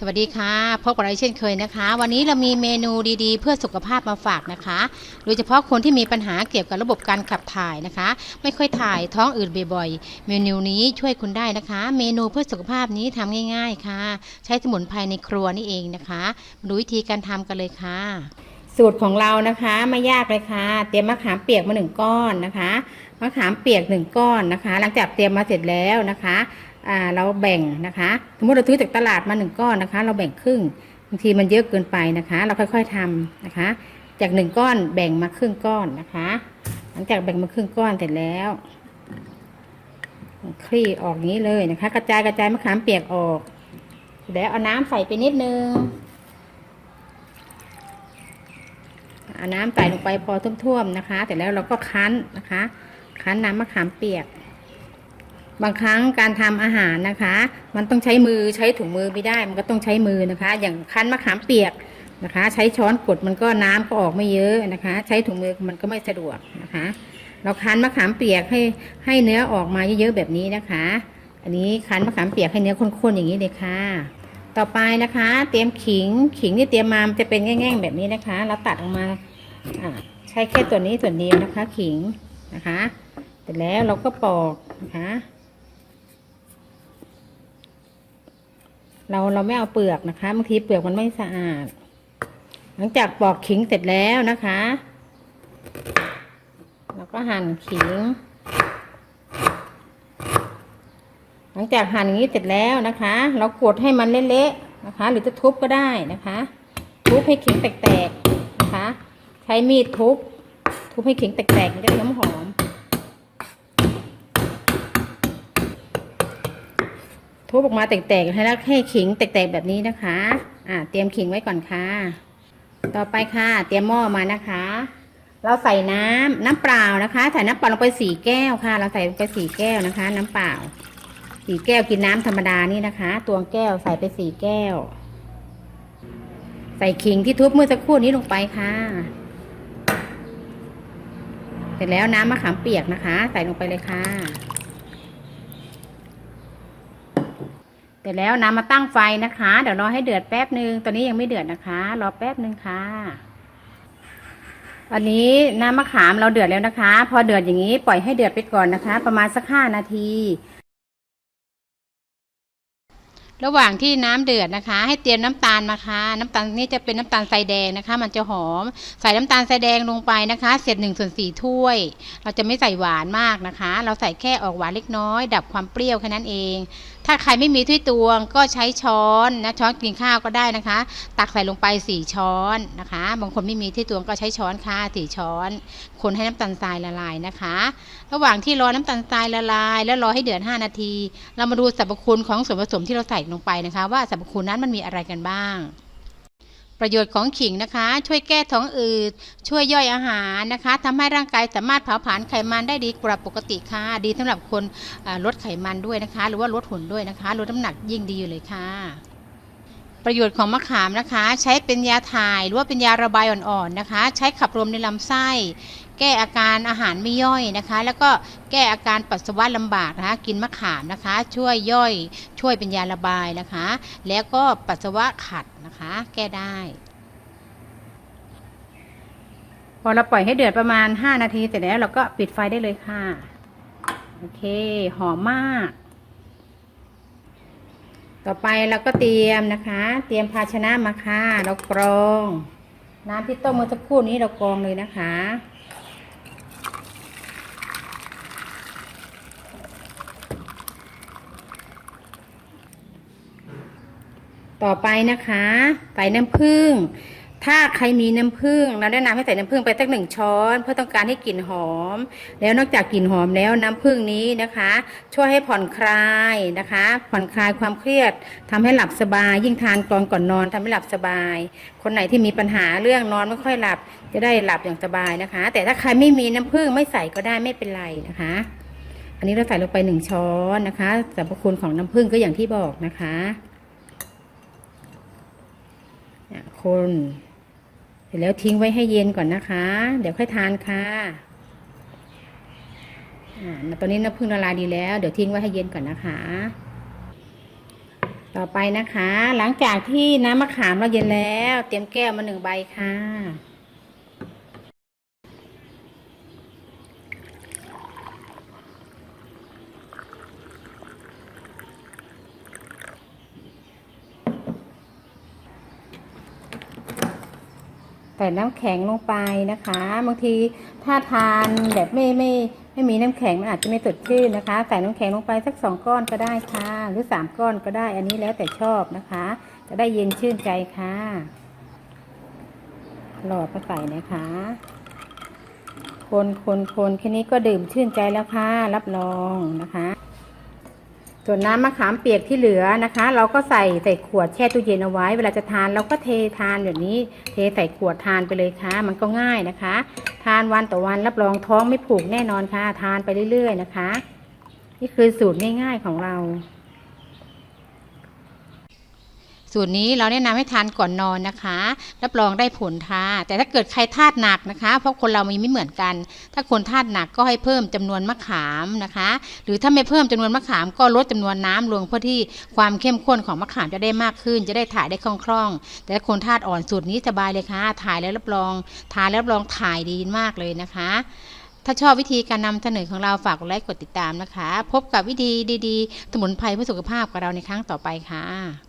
สวัสดีค่ะพบกับเราเช่นเคยนะคะ วันนี้เรามีเมนูดีๆ เพื่อสุขภาพมาฝากนะคะ โดยเฉพาะคนที่มีปัญหาเกี่ยวกับระบบการขับถ่ายนะคะ ไม่ค่อยถ่ายท้องอืดบ่อยๆ เมนูนี้ช่วยคุณได้นะคะ เมนูเพื่อสุขภาพนี้ทำง่าย ๆค่ะ ใช้สมุนไพรในครัวนี่เองนะคะมาดูวิธีการทำกันเลยค่ะ สูตรของเรานะคะไม่ยากเลยค่ะ เตรียมมะขามเปียกมาหนึ่งก้อนนะคะ มะขามเปียกหนึ่งก้อนนะคะ หลังจากเตรียมมาเสร็จแล้วนะคะอ่าเราแบ่งนะคะ สมมติเราซื้อจากตลาดมาหนึ่งก้อนนะคะ เราแบ่งครึ่งบางทีมันเยอะเกินไปนะคะ เราค่อยๆทำนะคะ จากหนึ่งก้อนแบ่งมาครึ่งก้อนนะคะ หลังจากแบ่งมาครึ่งก้อนเสร็จแล้วคลี่ออกนี้เลยนะคะ กระจายกระจายมะขามเปียกออกแล้วเอาน้ำใส่ไปนิดนึงเอาน้ำใส่ลงไปพอท่วมๆนะคะ แต่แล้วเราก็คั้นนะคะ คั้นน้ำมะขามเปียก บางครั้งการทำอาหารนะคะ มันต้องใช้มือใช้ถุงมือไม่ได้ มันก็ต้องใช้มือนะคะ อย่างคั้นมะขามเปียกนะคะ ใช้ช้อนกดมันก็น้ำก็ออกไม่เยอะนะคะ ใช้ถุงมือมันก็ไม่สะดวกนะคะ เราคั้นมะขามเปียกให้ให้เนื้อออกมาเยอะๆแบบนี้นะคะ อันนี้คั้นมะขามเปียกให้เนื้อข้นๆอย่างนี้เลยค่ะต่อไปนะคะ เตรียมขิงขิงที่เตรียมมามจะเป็นแง่งๆแบบนี้นะคะ เราตัดออกมาใช้แค่ตัวนี้ส่วนเดียวนะคะ ขิงนะคะ สร็จแล้วเราก็ปอกนะคะ เราเราไม่เอาเปลือกนะคะบางทีเปลือกมันไม่สะอาด หลังจากปอกขิงเสร็จแล้วนะคะ เราก็หั่นขิง หลังจากหั่นอย่างนี้เสร็จแล้วนะคะ เรากดให้มันเละๆนะคะ หรือจะทุบก็ได้นะคะ ทุบให้ขิงแตกๆนะคะ ใช้มีดทุบ ทุบให้ขิงแตกๆมันจะน้ำหอม ทุบออกมาแตกๆให้แล้วให้ขิงแตกๆแบบนี้นะคะ อ่า เตรียมขิงไว้ก่อนค่ะ ต่อไปค่ะ เตรียมหม้อมานะคะ เราใส่น้ำน้ำเปล่านะคะ ใส่น้ำเปล่าลงไปสี่แก้วค่ะ เราใส่ลงไปสี่แก้วนะคะ น้ำเปล่าสี่แก้วกินน้ำธรรมดานี่นะคะตวงแก้วใส่ไปสี่แก้ว ใส่ขิงที่ทุบเมื่อสักครู่นี้ลงไปค่ะ เสร็จแล้วน้ำมะขามเปียกนะคะ ใส่ลงไปเลยค่ะ สร็จแล้วน้ำมาตั้งไฟนะคะ เดี๋ยวรอให้เดือดแป๊บหนึ่งตอนนี้ยังไม่เดือดนะคะ รอแป๊บหนึ่งค่ะอันนี้น้ำมะขามเราเดือดแล้วนะคะ พอเดือดอย่างนี้ปล่อยให้เดือดไปก่อนนะคะ ประมาณสักห้านาที ระหว่างที่น้ำเดือดนะคะ ให้เตรียมน้ำตาลมาค่ะน้ำตาลนี่จะเป็นน้ำตาลทรายแดงนะคะ มันจะหอม ใส่น้ำตาลทรายแดงลงไปนะคะเศษหนึ่งส่วนสี่ถ้วย เราจะไม่ใส่หวานมากนะคะ เราใส่แค่ออกหวานเล็กน้อย ดับความเปรี้ยวแค่นั้นเอง ถ้าใครไม่มีถ้วยตวงก็ใช้ช้อนนะช้อนกินข้าวก็ได้นะคะ ตักใส่ลงไปสี่ช้อนนะคะ บางคนไม่มีที่ตวงก็ใช้ช้อนค่ะสี่ช้อน คนให้น้ำตาลทรายละลายนะคะ ระหว่างที่รอน้ำตาลทรายละลาย แล้วรอให้เดือด5นาที เรามาดูสรรพคุณของส่วนผสมที่เราใส่ลงไปนะคะ ว่าสรรพคุณนั้นมันมีอะไรกันบ้าง ประโยชน์ของขิงนะคะ ช่วยแก้ท้องอืดช่วยย่อยอาหารนะคะทำให้ร่างกายสามารถเผาผลาญไขมันได้ดีกว่าปกติค่ะ ดีสำหรับคนลดไขมันด้วยนะคะ หรือว่าลดหุ่นด้วยนะคะลดน้ำหนักยิ่งดีอยู่เลยค่ะประโยชน์ของมะขามนะคะ ใช้เป็นยาถ่ายหรือว่าเป็นยาระบายอ่อนๆนะคะ ใช้ขับลมในลำไส้ แก้อาการอาหารไม่ย่อยนะคะ แล้วก็แก้อาการปัสสาวะลำบากนะคะกินมะขามนะคะ ช่วยย่อย ช่วยเป็นยาระบายนะคะ แล้วก็ปัสสาวะขัดนะคะ แก้ได้ พอเราปล่อยให้เดือดประมาณ 5 นาทีเสร็จแล้วเราก็ปิดไฟได้เลยค่ะ โอเค หอมมาก ต่อไปเราก็เตรียมนะคะ เตรียมภาชนะมาค่ะ เรากรองน้ำที่ต้มเมื่อสักครู่นี้เรากรองเลยนะคะ ต่อไปนะคะใส่น้ำผึ้งถ้าใครมีน้ำผึ้งเราแนะนำให้ใส่น้ำผึ้งไปสักหนึ่งช้อน เพื่อต้องการให้กลิ่นหอม แล้วนอกจากกลิ่นหอมแล้วน้ำผึ้งนี้นะคะ ช่วยให้ผ่อนคลายนะคะ ผ่อนคลายความเครียดทำให้หลับสบาย ยิ่งทานตอนก่อนนอนทำให้หลับสบาย คนไหนที่มีปัญหาเรื่องนอนไม่ค่อยหลับจะได้หลับอย่างสบายนะคะ แต่ถ้าใครไม่มีน้ำผึ้งไม่ใส่ก็ได้ไม่เป็นไรนะคะ อันนี้เราใส่ลงไปหนึ่งช้อนนะคะสรรพคุณของน้ำผึ้งก็อย่างที่บอกนะคะเนี่ย คนเสร็จแล้วทิ้งไว้ให้เย็นก่อนนะคะ เดี๋ยวค่อยทานค่ะตอนนี้น้ำผึ้งละลายดีแล้ว เดี๋ยวทิ้งไว้ให้เย็นก่อนนะคะ ต่อไปนะคะ หลังจากที่น้ำมะขามเราเย็นแล้ว เตรียมแก้วมาหนึ่งใบค่ะ ใส่น้ำแข็งลงไปนะคะ บางทีถ้าทานแบบไม่ไม่ไม่มีน้ำแข็งมันอาจจะไม่สดชื่นนะคะ ใส่น้ำแข็งลงไปสักสองก้อนก็ได้ค่ะ หรือสามก้อนก็ได้ อันนี้แล้วแต่ชอบนะคะ จะได้เย็นชื่นใจค่ะหลอดมาใส่นะคะ คนคนคนแค่นี้ก็ดื่มชื่นใจแล้วค่ะ รับรองนะคะ ส่วนน้ำมะขามเปียกที่เหลือนะคะ เราก็ใส่ใส่ขวดแช่ตู้เย็นเอาไว้ เวลาจะทานเราก็เททานแบบนี้ เทใส่ขวดทานไปเลยค่ะ มันก็ง่ายนะคะ ทานวันต่อวันรับรองท้องไม่ผูกแน่นอนค่ะ ทานไปเรื่อยๆนะคะ นี่คือสูตรง่ายๆของเรา สูตรนี้เราแนะนำให้ทานก่อนนอนนะคะรับรองได้ผลค่ะแต่ถ้าเกิดใครธาตุหนักนะคะ เพราะคนเรามีไม่เหมือนกัน ถ้าคนธาตุหนักก็ให้เพิ่มจำนวนมะขามนะคะ หรือถ้าไม่เพิ่มจำนวนมะขามก็ลดจำนวนน้ำลงเพื่อที่ความเข้มข้นของมะขามจะได้มากขึ้น จะได้ถ่ายได้คล่องๆ แต่ถ้าคนธาตุอ่อนสูตรนี้สบายเลยค่ะ ถ่ายแล้วรับรองทานแล้วรับรองถ่ายดีมากเลยนะคะ ถ้าชอบวิธีการนำเสนอของเราฝากกดไลค์กดติดตามนะคะ พบกับวิธีดี ๆ สมุนไพรเพื่อสุขภาพกับเราในครั้งต่อไปค่ะ